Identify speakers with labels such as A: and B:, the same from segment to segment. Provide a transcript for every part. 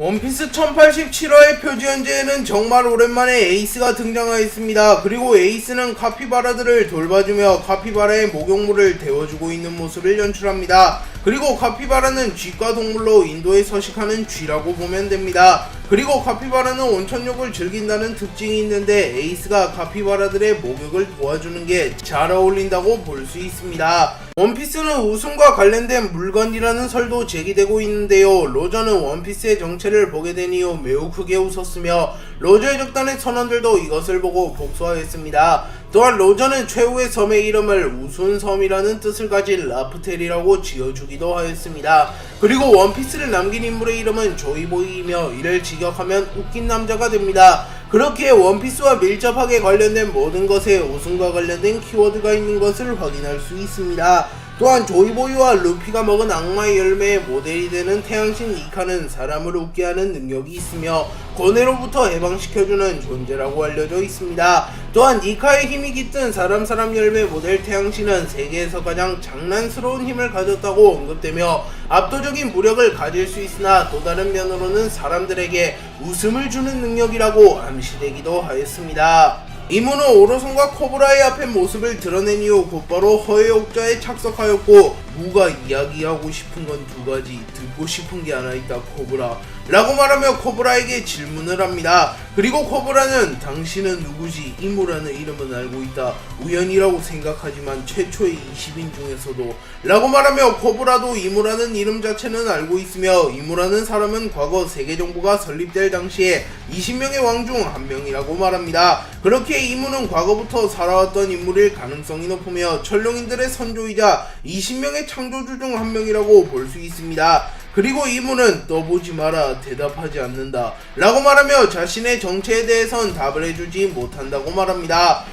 A: 원피스 1087화의 표지 현재에는 정말 오랜만에 에이스가 등장하였습니다. 그리고 에이스는 카피바라들을 돌봐주며 카피바라의 목욕물을 데워주고 있는 모습을 연출합니다. 그리고 카피바라는 쥐과 동물로 인도에 서식하는 쥐라고 보면 됩니다. 그리고 카피바라는 온천욕을 즐긴다는 특징이 있는데 에이스가 카피바라들의 목욕을 도와주는 게 잘 어울린다고 볼 수 있습니다. 원피스는 우승과 관련된 물건이라는 설도 제기되고 있는데요. 로저는 원피스의 정체를 보게 된 이후 매우 크게 웃었으며 로저의 적단의 선원들도 이것을 보고 복수하였습니다. 또한 로저는 최후의 섬의 이름을 우스운 섬이라는 뜻을 가진 라프텔이라고 지어주기도 하였습니다. 그리고 원피스를 남긴 인물의 이름은 조이보이이며 이를 직역하면 웃긴 남자가 됩니다. 그렇게 원피스와 밀접하게 관련된 모든 것에 우승과 관련된 키워드가 있는 것을 확인할 수 있습니다. 또한 조이보이와 루피가 먹은 악마의 열매의 모델이 되는 태양신 이카는 사람을 웃게 하는 능력이 있으며 고뇌로부터 해방시켜주는 존재라고 알려져 있습니다. 또한 이카의 힘이 깃든 사람 사람 열매 모델 태양신은 세계에서 가장 장난스러운 힘을 가졌다고 언급되며 압도적인 무력을 가질 수 있으나 또 다른 면으로는 사람들에게 웃음을 주는 능력이라고 암시되기도 하였습니다. 이문은 오로손과 코브라의 앞에 모습을 드러낸 이후 곧바로 허의 옥자에 착석하였고 무가 이야기하고 싶은 건 두 가지 듣고 싶은 게 하나 있다 코브라. 라고 말하며 코브라에게 질문을 합니다. 그리고 코브라는 당신은 누구지? 이무라는 이름은 알고 있다. 우연이라고 생각하지만 최초의 20인 중에서도. 라고 말하며 코브라도 이무라는 이름 자체는 알고 있으며 이무라는 사람은 과거 세계정부가 설립될 당시에 20명의 왕 중 한 명이라고 말합니다. 그렇게 이무는 과거부터 살아왔던 인물일 가능성이 높으며 철룡인들의 선조이자 20명의 창조주 중 한 명이라고 볼 수 있습니다. 그리고 이무는 떠보지 마라 대답하지 않는다 라고 말하며 자신의 정체에 대해선 답을 해주지 못한다고 말합니다.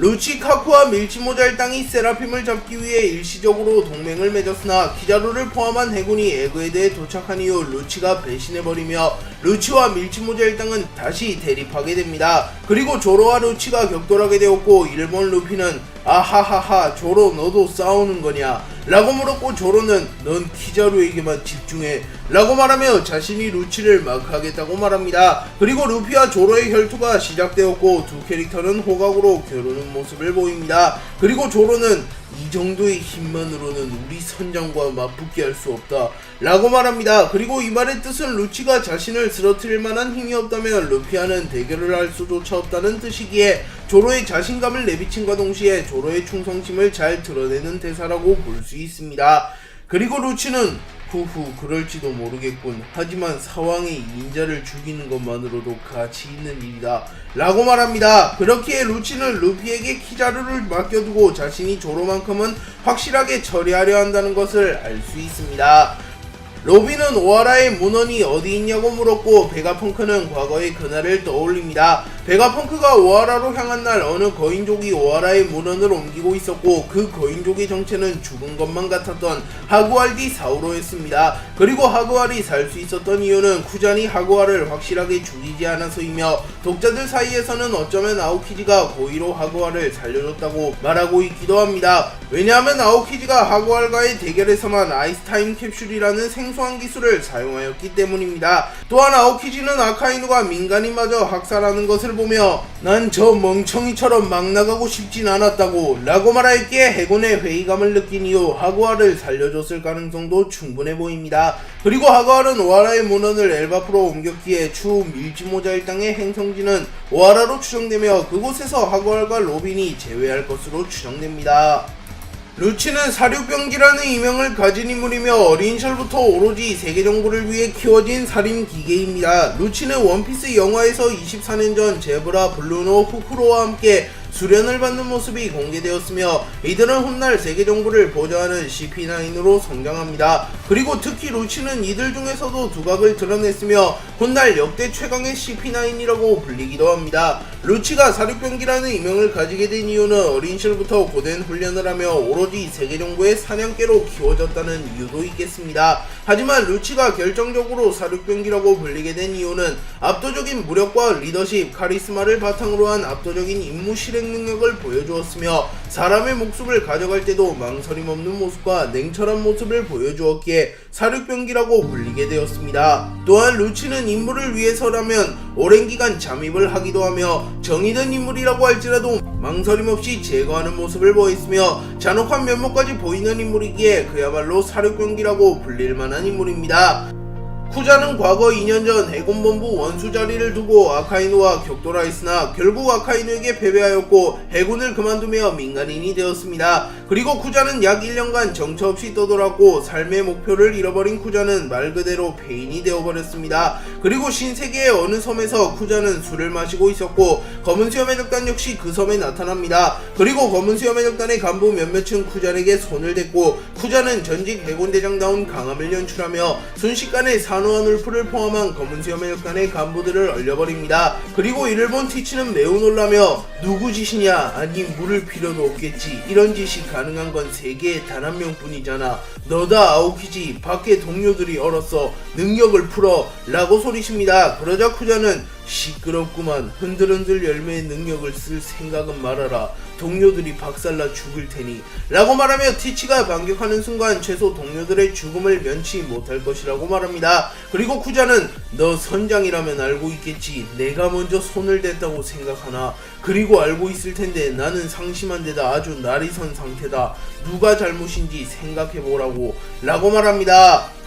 A: 루치 카쿠와 밀치모잘땅이 세라핌을 잡기 위해 일시적으로 동맹을 맺었으나 키자루를 포함한 해군이 에그에드에 도착한 이후 루치가 배신해버리며 루치와 밀치모잘땅은 다시 대립하게 됩니다. 그리고 조로와 루치가 격돌하게 되었고 일본 루피는 아하하하 조로 너도 싸우는 거냐 라고 물었고 조로는 넌 키자루에게만 집중해 라고 말하며 자신이 루치를 마크하겠다고 말합니다. 그리고 루피와 조로의 혈투가 시작되었고 두 캐릭터는 호각으로 겨루는 모습을 보입니다. 그리고 조로는 이 정도의 힘만으로는 우리 선장과 맞붙게 할 수 없다 라고 말합니다. 그리고 이 말의 뜻은 루치가 자신을 쓰러뜨릴 만한 힘이 없다면 루피와는 대결을 할 수조차 없다는 뜻이기에 조로의 자신감을 내비친과 동시에 조로의 충성심을 잘 드러내는 대사라고 볼 수 있습니다. 그리고 루치는 후후 그럴지도 모르겠군. 하지만 사왕이 인자를 죽이는 것만으로도 가치 있는 일이다. 라고 말합니다. 그렇기에 루치는 루피에게 키자루를 맡겨두고 자신이 조로만큼은 확실하게 처리하려 한다는 것을 알 수 있습니다. 로비는 오하라의 문헌이 어디 있냐고 물었고 베가펑크는 과거의 그날을 떠올립니다. 베가펑크가 오하라로 향한 날 어느 거인족이 오하라의 문헌을 옮기고 있었고 그 거인족의 정체는 죽은 것만 같았던 하구알디 사우로였습니다. 그리고 하구알이 살 수 있었던 이유는 쿠잔이 하구알을 확실하게 죽이지 않아서이며 독자들 사이에서는 어쩌면 아오키지가 고의로 하구알을 살려줬다고 말하고 있기도 합니다. 왜냐하면 아오키지가 하구알과의 대결에서만 아이스타임 캡슐이라는 생소한 기술을 사용하였기 때문입니다. 또한 아오키지는 아카이누가 민간인마저 학살하는 것을 보며 난 저 멍청이처럼 막 나가고 싶진 않았다고 라고 말하였기에 해군의 회의감을 느낀 이후 하구알을 살려줬을 가능성도 충분해 보입니다. 그리고 하구알은 오하라의 문헌을 엘바프로 옮겼기에 추후 밀지모자 일당의 행성지는 오하라로 추정되며 그곳에서 하구알과 로빈이 제외할 것으로 추정됩니다. 루치는 사륙병기라는 이명을 가진 인물이며 어린 시절부터 오로지 세계 정보를 위해 키워진 살인 기계입니다. 루치는 원피스 영화에서 24년 전 제브라, 블루노, 후크로와 함께 수련을 받는 모습이 공개되었으며 이들은 훗날 세계 정보를 보좌하는 CP9으로 성장합니다. 그리고 특히 루치는 이들 중에서도 두각을 드러냈으며 훗날 역대 최강의 CP9이라고 불리기도 합니다. 루치가 사륙병기라는 이명을 가지게 된 이유는 어린 시절부터 고된 훈련을 하며 오로지 세계 정보의 사냥개로 키워졌다는 이유도 있겠습니다. 하지만 루치가 결정적으로 사륙병기라고 불리게 된 이유는 압도적인 무력과 리더십, 카리스마를 바탕으로 한 압도적인 임무 실행 능력을 보여주었으며 사람의 목숨을 가져갈 때도 망설임 없는 모습과 냉철한 모습을 보여주었기에 사륙병기라고 불리게 되었습니다. 또한 루치는 임무를 위해서라면 오랜 기간 잠입을 하기도 하며 정의된 인물이라고 할지라도 망설임 없이 제거하는 모습을 보였으며 잔혹한 면모까지 보이는 인물이기에 그야말로 사륙병기라고 불릴 만한 인물입니다. 쿠자는 과거 2년 전 해군본부 원수 자리를 두고 아카이누와 격돌하였으나 결국 아카이누에게 패배하였고 해군을 그만두며 민간인이 되었습니다. 그리고 쿠자는 약 1년간 정처 없이 떠돌았고 삶의 목표를 잃어버린 쿠자는 말 그대로 폐인이 되어버렸습니다. 그리고 신세계의 어느 섬에서 쿠자는 술을 마시고 있었고 검은 수염의 적단 역시 그 섬에 나타납니다. 그리고 검은 수염의 적단의 간부 몇몇은 쿠잔에게 손을 댔고 쿠자는 전직 해군대장다운 강함을 연출하며 순식간에 산호한 울프를 포함한 검은 수염의 적단의 간부들을 얼려버립니다. 그리고 이를 본 티치는 매우 놀라며 누구 짓이냐? 아니 물을 필요도 없겠지. 이런 짓이 가능한 건 세계에 단 한 명뿐이잖아. 너다 아오키지. 밖에 동료들이 얼었어 능력을 풀어. 라고 소리칩니다. 그러자 쿠자는 시끄럽구만. 흔들흔들 열매의 능력을 쓸 생각은 말아라. 동료들이 박살나 죽을 테니. 라고 말하며 티치가 반격하는 순간 최소 동료들의 죽음을 면치 못할 것이라고 말합니다. 그리고 쿠자는 너 선장이라면 알고 있겠지. 내가 먼저 손을 댔다고 생각하나. 그리고 알고 있을 텐데 나는 상심한 데다 아주 날이 선 상태다. 누가 잘못인지 생각해보라고. 라고 말합니다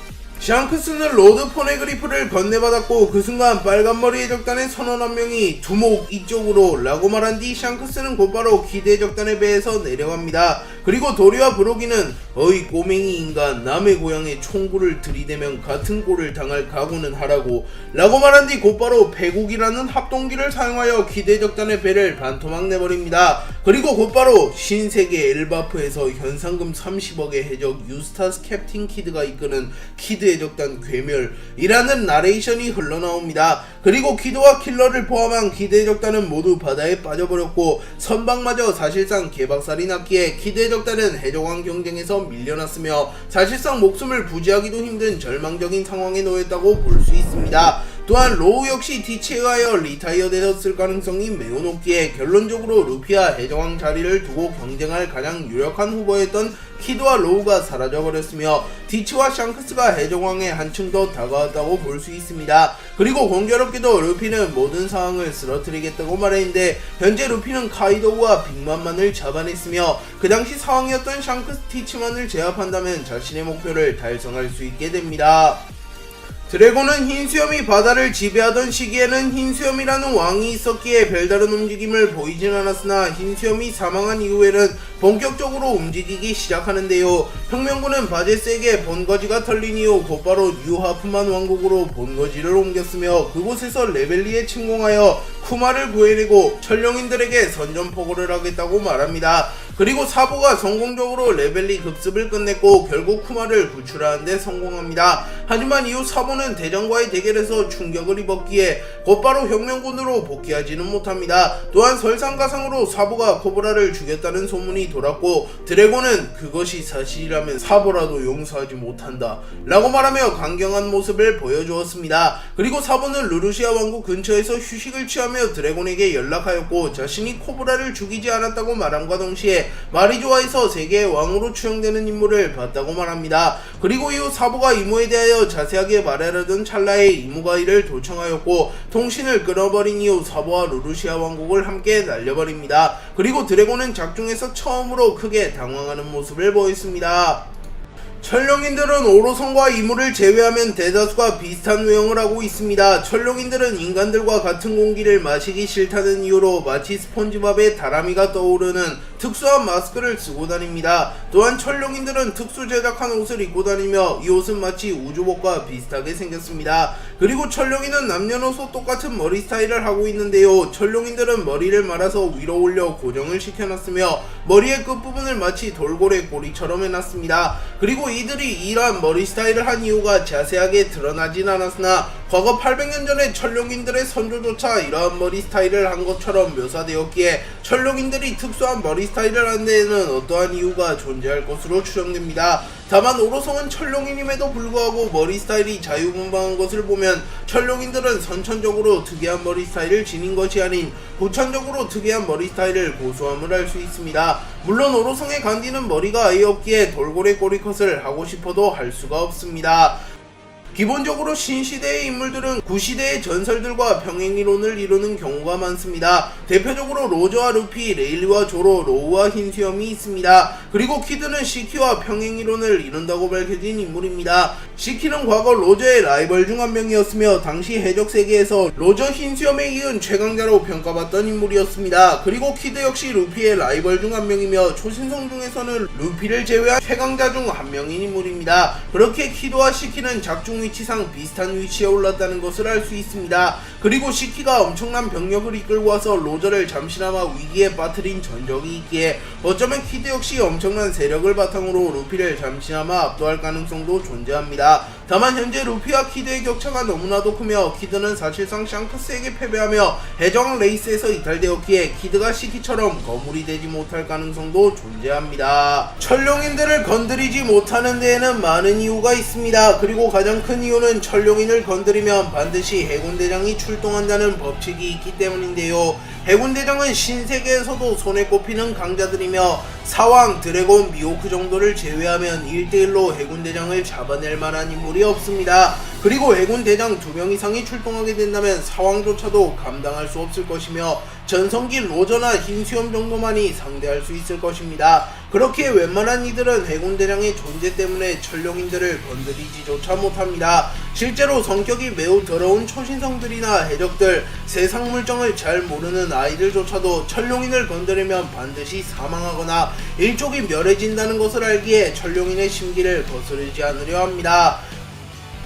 A: 샹크스는 로드 포네그리프를 건네받았고 그 순간 빨간머리의 적단의 선원 한 명이 두목 이쪽으로 라고 말한 뒤 샹크스는 곧바로 기대 적단의 배에서 내려갑니다. 그리고 도리와 브로기는 어이 꼬맹이 인간 남의 고향에 총구를 들이대면 같은 꼴을 당할 각오는 하라고 라고 말한 뒤 곧바로 배국이라는 합동기를 사용하여 기대 적단의 배를 반토막 내버립니다. 그리고 곧바로 신세계 엘바프에서 현상금 30억의 해적 유스타스 캡틴 키드가 이끄는 키드 해적단 괴멸이라는 나레이션이 흘러나옵니다. 그리고 키드와 킬러를 포함한 키드 해적단은 모두 바다에 빠져버렸고 선박마저 사실상 개박살이 났기에 키드 해적단은 해적왕 경쟁에서 밀려났으며 사실상 목숨을 부지하기도 힘든 절망적인 상황에 놓였다고 볼 수 있습니다. 또한 로우 역시 디치에 의하여 리타이어 되었을 가능성이 매우 높기에 결론적으로 루피아 해적왕 자리를 두고 경쟁할 가장 유력한 후보였던 키드와 로우가 사라져버렸으며 디치와 샹크스가 해적왕에 한층 더 다가왔다고 볼 수 있습니다. 그리고 공교롭게도 루피는 모든 상황을 쓰러뜨리겠다고 말했는데 현재 루피는 카이도우와 빅맘만을 잡아냈으며 그 당시 상황이었던 샹크스 티치만을 제압한다면 자신의 목표를 달성할 수 있게 됩니다. 드래곤은 흰수염이 바다를 지배하던 시기에는 흰수염이라는 왕이 있었기에 별다른 움직임을 보이진 않았으나 흰수염이 사망한 이후에는 본격적으로 움직이기 시작하는데요. 혁명군은 바제스에게 본거지가 털린 이후 곧바로 뉴하프만 왕국으로 본거지를 옮겼으며 그곳에서 레벨리에 침공하여 쿠마를 구해내고 천령인들에게 선전포고를 하겠다고 말합니다. 그리고 사보가 성공적으로 레벨리 급습을 끝냈고 결국 쿠마를 구출하는데 성공합니다. 하지만 이후 사보는 대전과의 대결에서 충격을 입었기에 곧바로 혁명군으로 복귀하지는 못합니다. 또한 설상가상으로 사보가 코브라를 죽였다는 소문이 돌았고 드래곤은 그것이 사실이라면 사보라도 용서하지 못한다 라고 말하며 강경한 모습을 보여주었습니다. 그리고 사보는 루루시아 왕국 근처에서 휴식을 취하며 드래곤에게 연락하였고 자신이 코브라를 죽이지 않았다고 말함과 동시에 마리조아에서 세계의 왕으로 추정되는 인물을 봤다고 말합니다. 그리고 이후 사보가 이모에 대하여 자세하게 말하려던 찰나에 이모가 이를 도청하였고 통신을 끊어버린 이후 사보와 루루시아 왕국을 함께 날려버립니다. 그리고 드래곤은 작중에서 처음으로 크게 당황하는 모습을 보였습니다. 천룡인들은 오로성과 이물을 제외하면 대다수가 비슷한 외형을 하고 있습니다. 천룡인들은 인간들과 같은 공기를 마시기 싫다는 이유로 마치 스폰지밥에 다람이가 떠오르는 특수한 마스크를 쓰고 다닙니다. 또한 천룡인들은 특수 제작한 옷을 입고 다니며 이 옷은 마치 우주복과 비슷하게 생겼습니다. 그리고 천룡인은 남녀노소 똑같은 머리 스타일을 하고 있는데요. 천룡인들은 머리를 말아서 위로 올려 고정을 시켜놨으며 머리의 끝부분을 마치 돌고래 꼬리처럼 해놨습니다. 그리고 이들이 이러한 머리 스타일을 한 이유가 자세하게 드러나진 않았으나 과거 800년 전에 천룡인들의 선조조차 이러한 머리 스타일을 한 것처럼 묘사되었기에 천룡인들이 특수한 머리 스타일을 한 데에는 어떠한 이유가 존재할 것으로 추정됩니다. 다만 오로성은 철룡인임에도 불구하고 머리 스타일이 자유분방한 것을 보면 철룡인들은 선천적으로 특이한 머리 스타일을 지닌 것이 아닌 후천적으로 특이한 머리 스타일을 고수함을 알 수 있습니다. 물론 오로성의 간디는 머리가 아예 없기에 돌고래 꼬리컷을 하고 싶어도 할 수가 없습니다. 기본적으로 신시대의 인물들은 구시대의 전설들과 병행이론을 이루는 경우가 많습니다. 대표적으로 로저와 루피, 레일리와 조로, 로우와 흰수염이 있습니다. 그리고 키드는 시키와 병행이론을 이룬다고 밝혀진 인물입니다. 시키는 과거 로저의 라이벌 중 한 명이었으며 당시 해적 세계에서 로저 흰수염에 이은 최강자로 평가받던 인물이었습니다. 그리고 키드 역시 루피의 라이벌 중 한 명이며 초신성 중에서는 루피를 제외한 최강자 중 한 명인 인물입니다. 그렇게 키드와 시키는 작중 위치상 비슷한 위치에 올랐다는 것을 알 수 있습니다. 그리고 시키가 엄청난 병력을 이끌고 와서 로저를 잠시나마 위기에 빠뜨린 전적이 있기에 어쩌면 키드 역시 엄청난 세력을 바탕으로 루피를 잠시나마 압도할 가능성도 존재합니다. 다만 현재 루피와 키드의 격차가 너무나도 크며 키드는 사실상 샹크스에게 패배하며 해적 레이스에서 이탈되었기에 키드가 시키처럼 거물이 되지 못할 가능성도 존재합니다. 철룡인들을 건드리지 못하는 데에는 많은 이유가 있습니다. 그리고 가장 큰 이유는 철룡인을 건드리면 반드시 해군대장이 출동한다는 법칙이 있기 때문인데요. 해군대장은 신세계에서도 손에 꼽히는 강자들이며 사왕, 드래곤, 미호크 정도를 제외하면 1대1로 해군대장을 잡아낼 만한 인물이 없습니다. 그리고 해군대장 2명 이상이 출동하게 된다면 사왕조차도 감당할 수 없을 것이며 전성기 로저나 흰수염 정도만이 상대할 수 있을 것입니다. 그렇게 웬만한 이들은 해군대장의 존재 때문에 철룡인들을 건드리지조차 못합니다. 실제로 성격이 매우 더러운 초신성들이나 해적들, 세상 물정을 잘 모르는 아이들조차도 철룡인을 건드리면 반드시 사망하거나 일족이 멸해진다는 것을 알기에 철룡인의 심기를 거스르지 않으려 합니다.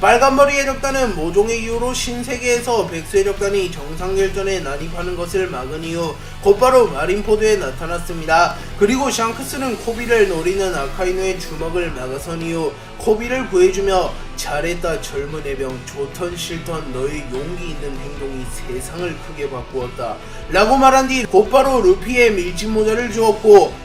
A: 빨간머리 해적단은 모종의 이유로 신세계에서 백수 해적단이 정상결전에 난입하는 것을 막은 이후 곧바로 마린포드에 나타났습니다. 그리고 샹크스는 코비를 노리는 아카이누의 주먹을 막아선 이후 코비를 구해주며 잘했다 젊은 해병 좋던 싫던 너의 용기 있는 행동이 세상을 크게 바꾸었다 라고 말한 뒤 곧바로 루피의 밀짚 모자를 주었고 이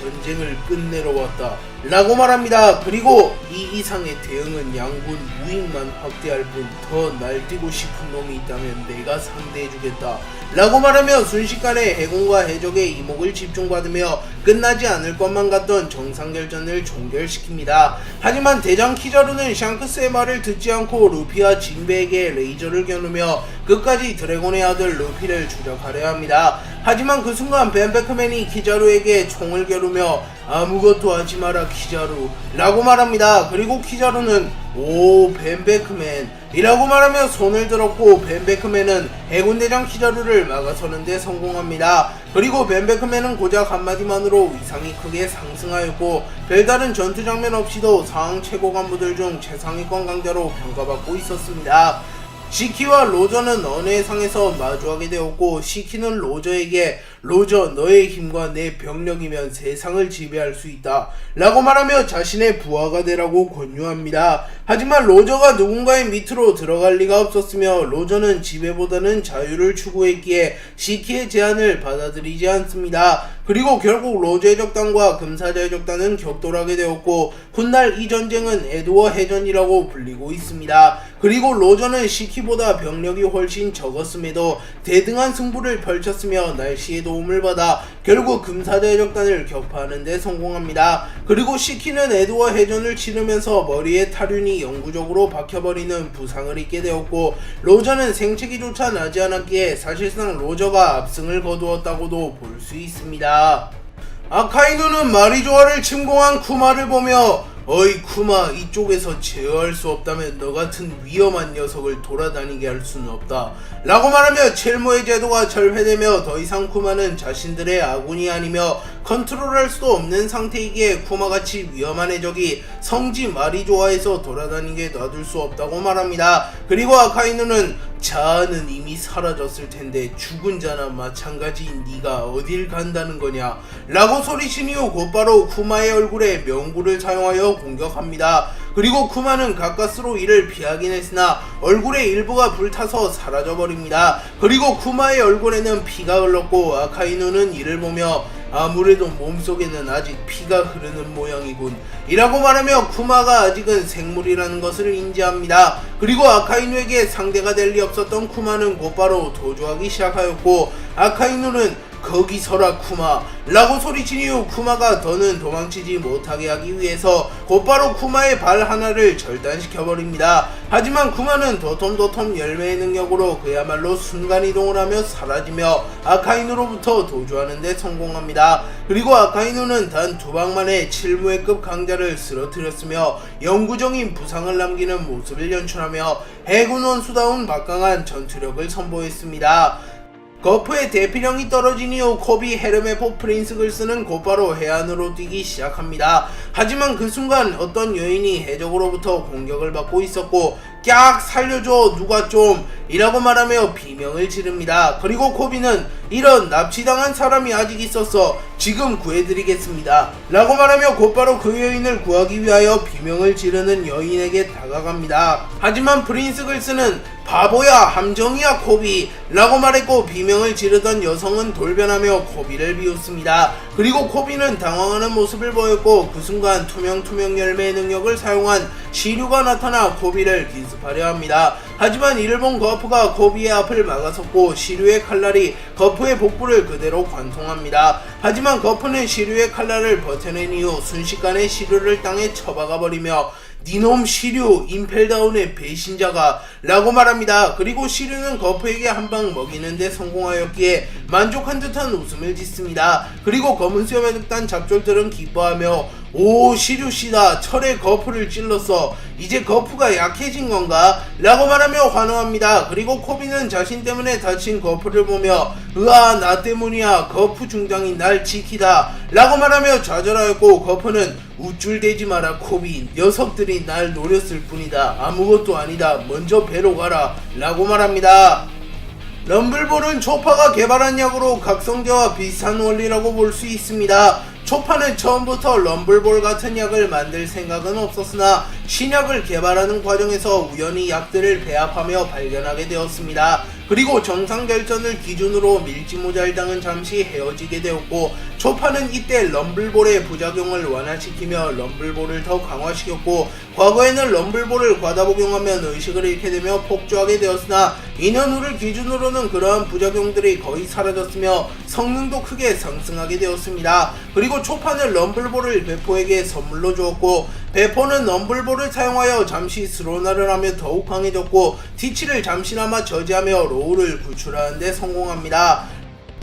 A: 전쟁을 끝내러 왔다 라고 말합니다. 그리고 이 이상의 대응은 양군 무익만 확대할 뿐 더 날뛰고 싶은 놈이 있다면 내가 상대해주겠다. 라고 말하며 순식간에 해군과 해적의 이목을 집중받으며 끝나지 않을 것만 같던 정상결전을 종결시킵니다. 하지만 대장 키자루는 샹크스의 말을 듣지 않고 루피와 진베에게 레이저를 겨누며 끝까지 드래곤의 아들 루피를 추적하려 합니다. 하지만 그 순간 벤 베크맨이 키자루에게 총을 겨루며 아무것도 하지 마라 키자루 라고 말합니다. 그리고 키자루는 오 벤 베크맨 이라고 말하며 손을 들었고 벤 베크맨은 해군대장 키자루를 막아서는데 성공합니다. 그리고 벤 베크맨은 고작 한마디만으로 위상이 크게 상승하였고 별다른 전투 장면 없이도 상황 최고 간부들 중 최상위권 강자로 평가받고 있었습니다. 시키와 로저는 어느 해상에서 마주하게 되었고 시키는 로저에게 로저 너의 힘과 내 병력이면 세상을 지배할 수 있다 라고 말하며 자신의 부하가 되라고 권유합니다. 하지만 로저가 누군가의 밑으로 들어갈 리가 없었으며 로저는 지배보다는 자유를 추구했기에 시키의 제안을 받아들이지 않습니다. 그리고 결국 로저 해적단과 금사자 해적단은 격돌하게 되었고 훗날 이 전쟁은 에드워 해전이라고 불리고 있습니다. 그리고 로저는 시키보다 병력이 훨씬 적었음에도 대등한 승부를 펼쳤으며 날씨의 도움을 받아 결국 금사자 해적단을 격파하는 데 성공합니다. 그리고 시키는 에드워 해전을 치르면서 머리에 탈윤이 영구적으로 박혀버리는 부상을 입게 되었고 로저는 생체기조차 나지 않았기에 사실상 로저가 압승을 거두었다고도 볼 수 있습니다. 아카이누는 마리조아를 침공한 쿠마를 보며 어이 쿠마 이쪽에서 제어할 수 없다면 너 같은 위험한 녀석을 돌아다니게 할 수는 없다. 라고 말하며 첼모의 제도가 절회되며 더 이상 쿠마는 자신들의 아군이 아니며 컨트롤할 수도 없는 상태이기에 쿠마같이 위험한 해적이 성지 마리조아에서 돌아다니게 놔둘 수 없다고 말합니다 그리고 아카이누는 자아는 이미 사라졌을 텐데 죽은 자나 마찬가지인 네가 어딜 간다는 거냐 라고 소리친 이후 곧바로 쿠마의 얼굴에 명구를 사용하여 공격합니다. 그리고 쿠마는 가까스로 이를 피하긴 했으나 얼굴의 일부가 불타서 사라져버립니다. 그리고 쿠마의 얼굴에는 피가 흘렀고 아카이누는 이를 보며 아무래도 몸속에는 아직 피가 흐르는 모양이군. 이라고 말하며 쿠마가 아직은 생물이라는 것을 인지합니다. 그리고 아카이누에게 상대가 될 리 없었던 쿠마는 곧바로 도주하기 시작하였고 아카이누는 거기 서라 쿠마 라고 소리친 이후 쿠마가 더는 도망치지 못하게 하기 위해서 곧바로 쿠마의 발 하나를 절단시켜버립니다. 하지만 쿠마는 도톰도톰 열매의 능력으로 그야말로 순간이동을 하며 사라지며 아카이누로부터 도주하는 데 성공합니다. 그리고 아카이누는 단 두 방만에 7무회급 강자를 쓰러뜨렸으며 영구적인 부상을 남기는 모습을 연출하며 해군 원수다운 막강한 전투력을 선보였습니다. 거프의 대피령이 떨어진 이후 코비 헤르메 포 프린스글스는 곧바로 해안으로 뛰기 시작합니다. 하지만 그 순간 어떤 여인이 해적으로부터 공격을 받고 있었고 깍 살려줘 누가 좀 이라고 말하며 비명을 지릅니다. 그리고 코비는 이런 납치당한 사람이 아직 있었어 지금 구해드리겠습니다. 라고 말하며 곧바로 그 여인을 구하기 위하여 비명을 지르는 여인에게 다가갑니다. 하지만 프린스 글스는 바보야 함정이야 코비 라고 말했고 비명을 지르던 여성은 돌변하며 코비를 비웃습니다. 그리고 코비는 당황하는 모습을 보였고 그 순간 투명 투명 열매의 능력을 사용한 시류가 나타나 코비를 기습하려 합니다. 하지만 이를 본 거프가 코비의 앞을 막아섰고 시류의 칼날이 거프의 복부를 그대로 관통합니다. 하지만 거프는 시류의 칼날을 버텨낸 이후 순식간에 시류를 땅에 처박아 버리며 니놈 시류 임펠다운의 배신자가 라고 말합니다. 그리고 시류는 거프에게 한 방 먹이는데 성공하였기에 만족한 듯한 웃음을 짓습니다. 그리고 검은 수염의 득단 잡졸들은 기뻐하며 오 시류씨다 철의 거프를 찔렀어 이제 거프가 약해진 건가? 라고 말하며 환호합니다. 그리고 코비는 자신 때문에 다친 거프를 보며 으아 나 때문이야 거프 중장이 날 지키다 라고 말하며 좌절하였고 거프는 우쭐대지 마라 코비 녀석들이 날 노렸을 뿐이다 아무것도 아니다 먼저 배로 가라 라고 말합니다. 럼블볼은 초파가 개발한 약으로 각성제와 비슷한 원리라고 볼 수 있습니다. 초파는 처음부터 럼블볼 같은 약을 만들 생각은 없었으나 신약을 개발하는 과정에서 우연히 약들을 배합하며 발견하게 되었습니다. 그리고 정상 결전을 기준으로 밀지모잘당은 잠시 헤어지게 되었고 초파는 이때 럼블볼의 부작용을 완화시키며 럼블볼을 더 강화시켰고 과거에는 럼블볼을 과다 복용하면 의식을 잃게 되며 폭주하게 되었으나 2년 후를 기준으로는 그러한 부작용들이 거의 사라졌으며 성능도 크게 상승하게 되었습니다. 그리고 초파는 럼블볼을 배포에게 선물로 주었고 배포는 럼블볼을 사용하여 잠시 스로나를 하며 더욱 강해졌고 티치를 잠시나마 저지하며 로우를 구출하는 데 성공합니다.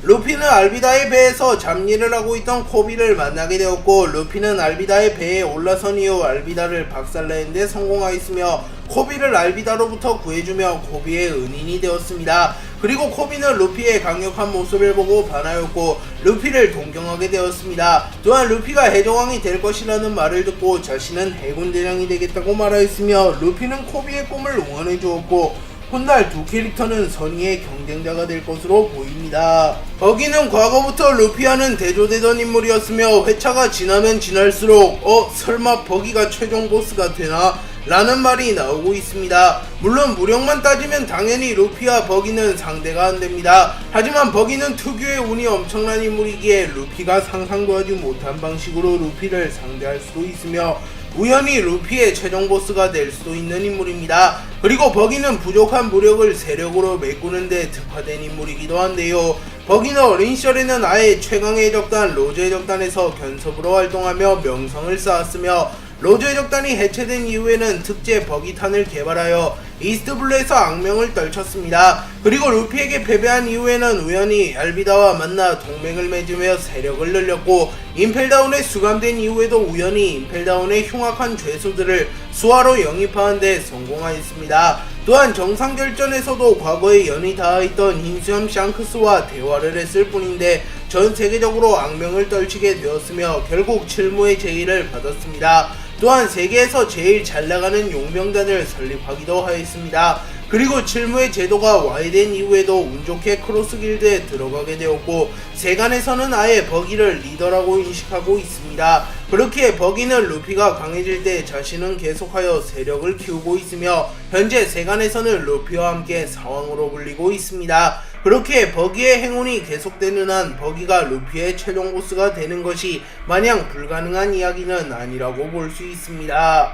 A: 루피는 알비다의 배에서 잡일을 하고 있던 코비를 만나게 되었고 루피는 알비다의 배에 올라선 이후 알비다를 박살내는 데 성공하였으며 코비를 알비다로부터 구해주며 코비의 은인이 되었습니다. 그리고 코비는 루피의 강력한 모습을 보고 반하였고 루피를 동경하게 되었습니다. 또한 루피가 해적왕이 될 것이라는 말을 듣고 자신은 해군 대장이 되겠다고 말하였으며 루피는 코비의 꿈을 응원해 주었고 훗날 두 캐릭터는 선의의 경쟁자가 될 것으로 보입니다. 버기는 과거부터 루피와는 대조되던 인물이었으며 회차가 지나면 지날수록 어 설마 버기가 최종 보스가 되나? 라는 말이 나오고 있습니다. 물론 무력만 따지면 당연히 루피와 버기는 상대가 안 됩니다. 하지만 버기는 특유의 운이 엄청난 인물이기에 루피가 상상도 하지 못한 방식으로 루피를 상대할 수도 있으며 우연히 루피의 최종 보스가 될 수도 있는 인물입니다. 그리고 버기는 부족한 무력을 세력으로 메꾸는데 특화된 인물이기도 한데요. 버기는 어린 시절에는 아예 최강의 적단 로즈의 적단에서 견섭으로 활동하며 명성을 쌓았으며 로즈의 적단이 해체된 이후에는 특제 버기탄을 개발하여 이스트블루에서 악명을 떨쳤습니다. 그리고 루피에게 패배한 이후에는 우연히 알비다와 만나 동맹을 맺으며 세력을 늘렸고 임펠다운에 수감된 이후에도 우연히 임펠다운의 흉악한 죄수들을 수하로 영입하는 데 성공하였습니다. 또한 정상결전에서도 과거에 연이 닿아있던 흰수염 샹크스와 대화를 했을 뿐인데 전 세계적으로 악명을 떨치게 되었으며 결국 칠무의 제의를 받았습니다. 또한 세계에서 제일 잘 나가는 용병단을 설립하기도 하였습니다. 그리고 칠무의 제도가 와이된 이후에도 운 좋게 크로스 길드에 들어가게 되었고 세간에서는 아예 버기를 리더라고 인식하고 있습니다. 그렇기에 버기는 루피가 강해질 때 자신은 계속하여 세력을 키우고 있으며 현재 세간에서는 루피와 함께 상황으로 불리고 있습니다. 그렇게 버기의 행운이 계속되는 한 버기가 루피의 최종 보스가 되는 것이 마냥 불가능한 이야기는 아니라고 볼 수 있습니다.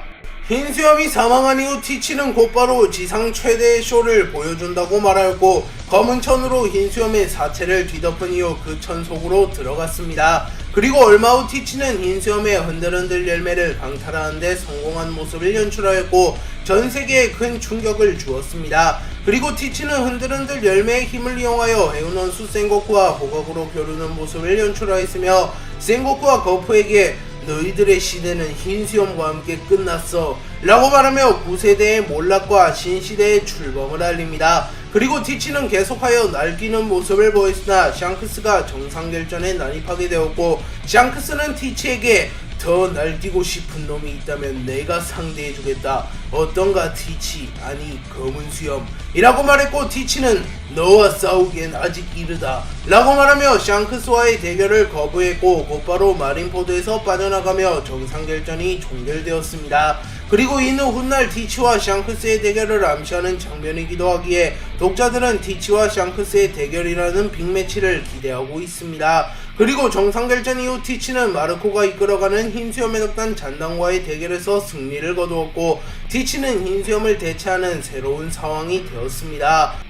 A: 흰 수염이 사망한 이후 티치는 곧바로 지상 최대의 쇼를 보여준다고 말하였고 검은 천으로 흰 수염의 사체를 뒤덮은 이후 그 천 속으로 들어갔습니다. 그리고 얼마 후 티치는 흰 수염의 흔들흔들 열매를 강탈하는데 성공한 모습을 연출하였고 전 세계에 큰 충격을 주었습니다. 그리고 티치는 흔들흔들 열매의 힘을 이용하여 해운원수 센고쿠와 호각으로 겨루는 모습을 연출하였으며 센고쿠와 거프에게 너희들의 시대는 흰 수염과 함께 끝났어 라고 말하며 9세대의 몰락과 신시대의 출범을 알립니다. 그리고 티치는 계속하여 날뛰는 모습을 보였으나 샹크스가 정상결전에 난입하게 되었고 샹크스는 티치에게 더 날뛰고 싶은 놈이 있다면 내가 상대해주겠다. 어떤가 티치 아니 검은 수염 이라고 말했고 티치는 너와 싸우기엔 아직 이르다 라고 말하며 샹크스와의 대결을 거부했고 곧바로 마린포드에서 빠져나가며 정상결전이 종결되었습니다. 그리고 이후 훗날 티치와 샹크스의 대결을 암시하는 장면이기도 하기에 독자들은 티치와 샹크스의 대결이라는 빅매치를 기대하고 있습니다. 그리고 정상결전 이후 티치는 마르코가 이끌어가는 흰수염의 덕단 잔당과의 대결에서 승리를 거두었고 티치는 흰수염을 대체하는 새로운 상황이 되었습니다.